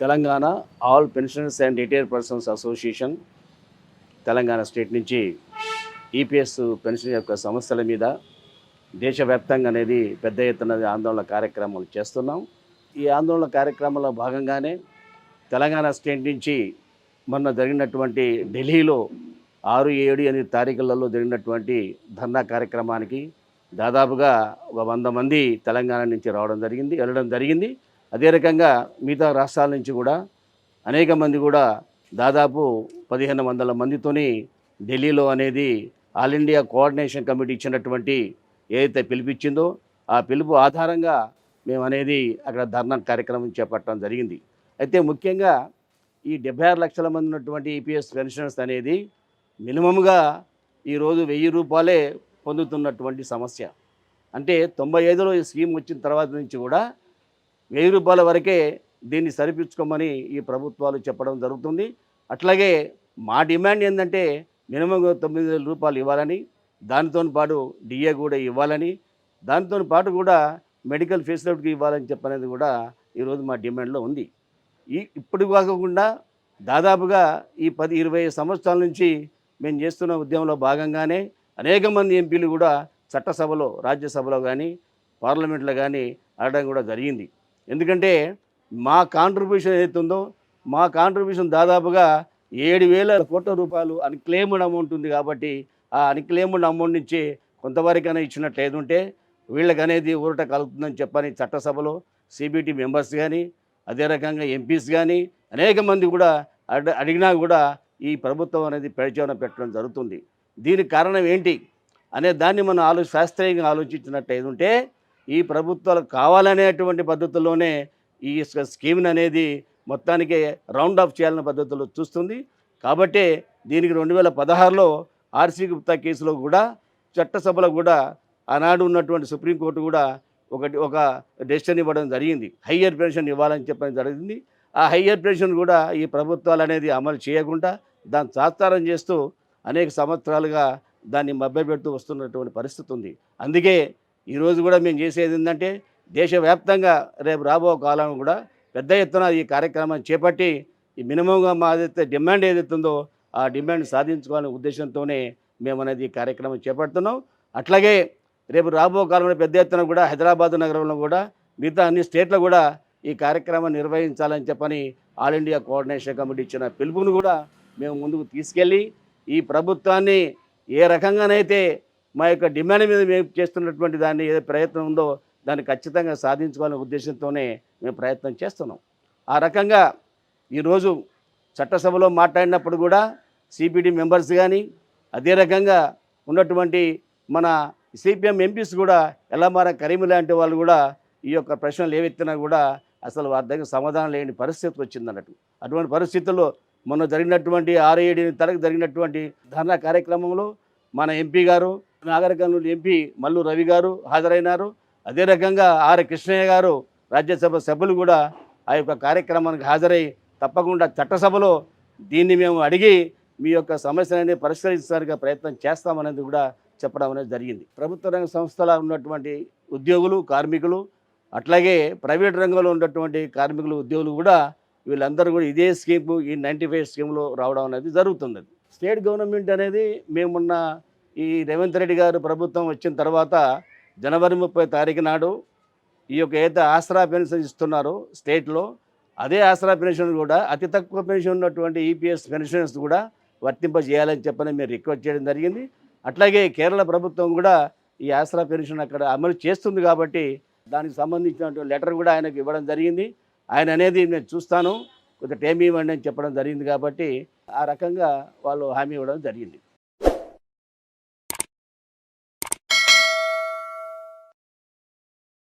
Telangana all pensioners and retired persons association Telangana state నుంచి EPS pension యొక్క సమస్యల మీద దేశవ్యాప్తంగా అనేది పెద్ద ఎత్తున ఆందోళన కార్యక్రమాలు చేస్తున్నాం. ఈ ఆందోళన కార్యక్రమంలో భాగంగానే తెలంగాణ స్టేట్ నుంచి మొన్న జరిగినటువంటి ఢిల్లీలో ఆరు ఏడు ఎనిమిది తారీఖులలో జరిగినటువంటి ధర్నా కార్యక్రమానికి దాదాపుగా ఒక వంద మంది తెలంగాణ నుంచి రావడం జరిగింది వెళ్ళడం జరిగింది. అదే రకంగా మిగతా రాష్ట్రాల నుంచి కూడా అనేక మంది కూడా దాదాపు పదిహేను వందల మందితోని ఢిల్లీలో అనేది ఆల్ ఇండియా కోఆర్డినేషన్ కమిటీ ఇచ్చినటువంటి ఏదైతే పిలిపించిందో ఆ పిలుపు ఆధారంగా మేము అనేది అక్కడ ధర్నా కార్యక్రమం చేపట్టడం జరిగింది. అయితే ముఖ్యంగా ఈ డెబ్బై ఆరు లక్షల మంది ఉన్నటువంటి ఈపీఎస్ పెన్షనర్స్ అనేది మినిమంగా ఈరోజు వెయ్యి రూపాయలే పొందుతున్నటువంటి సమస్య. అంటే తొంభై ఐదులో ఈ స్కీమ్ వచ్చిన తర్వాత నుంచి కూడా వెయ్యి రూపాయల వరకే దీన్ని సరిపించుకోమని ఈ ప్రభుత్వాలు చెప్పడం జరుగుతుంది. అట్లాగే మా డిమాండ్ ఏంటంటే మినిమం తొమ్మిది వేల రూపాయలు ఇవ్వాలని దానితో పాటు డిఏ కూడా ఇవ్వాలని దానితో పాటు కూడా మెడికల్ ఫెసిలిటీ ఇవ్వాలని చెప్పనేది కూడా ఈరోజు మా డిమాండ్లో ఉంది. ఈ ఇప్పుడు కాకుండా దాదాపుగా ఈ పది ఇరవై సంవత్సరాల నుంచి మేము చేస్తున్న ఉద్యమంలో భాగంగానే అనేక మంది ఎంపీలు కూడా చట్టసభలో రాజ్యసభలో కానీ పార్లమెంట్లో కానీ అడగడం కూడా జరిగింది. ఎందుకంటే మా కాంట్రిబ్యూషన్ ఏదైతే ఉందో మా కాంట్రిబ్యూషన్ దాదాపుగా ఏడు వేల కోట్ల రూపాయలు అన్క్లెయిమ్డ్ అమౌంట్ ఉంది కాబట్టి ఆ అన్క్లెయిమ్డ్ అమౌంట్ నుంచి కొంతవరకైనా ఇచ్చినట్లు ఏదుంటే వీళ్ళకి అనేది ఊరట కలుగుతుందని చెప్పని చట్టసభలో సిబిటి మెంబర్స్ కానీ అదే రకంగా ఎంపీస్ కానీ అనేక మంది కూడా అడిగినా కూడా ఈ ప్రభుత్వం అనేది ప్రచోదన పెట్టడం జరుగుతుంది. దీనికి కారణం ఏంటి? అనే దాన్ని మనం ఆలో శాస్త్రీయంగా ఆలోచించినట్టు ఏదుంటే ఈ ప్రభుత్వాలు కావాలనేటువంటి పద్ధతుల్లోనే ఈ స్కీమ్ని అనేది మొత్తానికి రౌండ్ ఆఫ్ చేయాలనే పద్ధతిలో చూస్తుంది. కాబట్టి దీనికి రెండు వేల పదహారులో ఆర్సీ గుప్తా కేసులో కూడా చట్టసభలో కూడా ఆనాడు ఉన్నటువంటి సుప్రీంకోర్టు కూడా ఒకటి ఒక డెసిషన్ ఇవ్వడం జరిగింది. హయ్యర్ పెన్షన్ ఇవ్వాలని చెప్పడం జరిగింది. ఆ హయ్యర్ పెన్షన్ కూడా ఈ ప్రభుత్వాలు అనేది అమలు చేయకుండా దాన్ని సాత్సారం చేస్తూ అనేక సంవత్సరాలుగా దాన్ని మభ్యపెడుతూ వస్తున్నటువంటి పరిస్థితి ఉంది. అందుకే ఈరోజు కూడా మేము చేసేది ఏంటంటే దేశవ్యాప్తంగా రేపు రాబో కాలం కూడా పెద్ద ఎత్తున ఈ కార్యక్రమాన్ని చేపట్టి ఈ మినిమంగా మా ఏదైతే డిమాండ్ ఏదైతుందో ఆ డిమాండ్ సాధించుకోవాలనే ఉద్దేశంతోనే మేము అనేది ఈ కార్యక్రమం చేపడుతున్నాం. అట్లాగే రేపు రాబో కాలంలో పెద్ద ఎత్తున కూడా హైదరాబాద్ నగరంలో కూడా మిగతా అన్ని స్టేట్లో కూడా ఈ కార్యక్రమం నిర్వహించాలని చెప్పని ఆల్ ఇండియా కోఆర్డినేషన్ కమిటీ ఇచ్చిన పిలుపును కూడా మేము ముందుకు తీసుకెళ్ళి ఈ ప్రభుత్వాన్ని ఏ రకంగానైతే మా యొక్క డిమాండ్ మీద మేము చేస్తున్నటువంటి దాన్ని ఏదో ప్రయత్నం ఉందో దాన్ని ఖచ్చితంగా సాధించుకోవాలనే ఉద్దేశంతోనే మేము ప్రయత్నం చేస్తున్నాం. ఆ రకంగా ఈరోజు చట్టసభలో మాట్లాడినప్పుడు కూడా సిపిడి మెంబర్స్ కానీ అదే రకంగా ఉన్నటువంటి మన సిపిఎం ఎంపీస్ కూడా ఎల్లమార కరీం లాంటి వాళ్ళు కూడా ఈ యొక్క ప్రశ్నలు ఏవెత్తినా కూడా అసలు వారి దగ్గర సమాధానం లేని పరిస్థితి వచ్చిందన్నట్టు అటువంటి పరిస్థితుల్లో మొన్న జరిగినటువంటి ఆరు ఏడు తరగతి జరిగినటువంటి ధర్నా కార్యక్రమంలో మన ఎంపీ గారు నాగర కర్నూలు ఎంపీ మల్లు రవి గారు హాజరైనారు. అదే రకంగా ఆర్ కృష్ణయ్య గారు రాజ్యసభ సభ్యులు కూడా ఆ యొక్క కార్యక్రమానికి హాజరై తప్పకుండా చట్టసభలో దీన్ని మేము అడిగి మీ యొక్క సమస్యలని పరిష్కరించడానికి ప్రయత్నం చేస్తామనేది కూడా చెప్పడం అనేది జరిగింది. ప్రభుత్వ రంగ సంస్థల ఉన్నటువంటి ఉద్యోగులు కార్మికులు అట్లాగే ప్రైవేట్ రంగంలో ఉన్నటువంటి కార్మికులు ఉద్యోగులు కూడా వీళ్ళందరూ కూడా ఇదే స్కీమ్ ఈ నైంటీ ఫైవ్ స్కీమ్లో రావడం అనేది జరుగుతుంది స్టేట్ గవర్నమెంట్ అనేది మేమున్న ఈ రేవంత్ రెడ్డి గారు ప్రభుత్వం వచ్చిన తర్వాత జనవరి ముప్పై తారీఖు నాడు ఈ యొక్క ఏదైతే ఆసరా పెన్షన్ ఇస్తున్నారో స్టేట్లో అదే ఆసరా పెన్షన్ కూడా అతి తక్కువ పెన్షన్ ఉన్నటువంటి ఈపీఎస్ పెన్షన్స్ కూడా వర్తింపజేయాలని చెప్పని మేము రిక్వెస్ట్ చేయడం జరిగింది. అట్లాగే కేరళ ప్రభుత్వం కూడా ఈ ఆసరా పెన్షన్ అక్కడ అమలు చేస్తుంది కాబట్టి దానికి సంబంధించినటువంటి లెటర్ కూడా ఆయనకు ఇవ్వడం జరిగింది. ఆయన అనేది నేను చూస్తాను కొంత టైం ఇవ్వండి అని చెప్పడం జరిగింది కాబట్టి ఆ రకంగా వాళ్ళు హామీ ఇవ్వడం జరిగింది.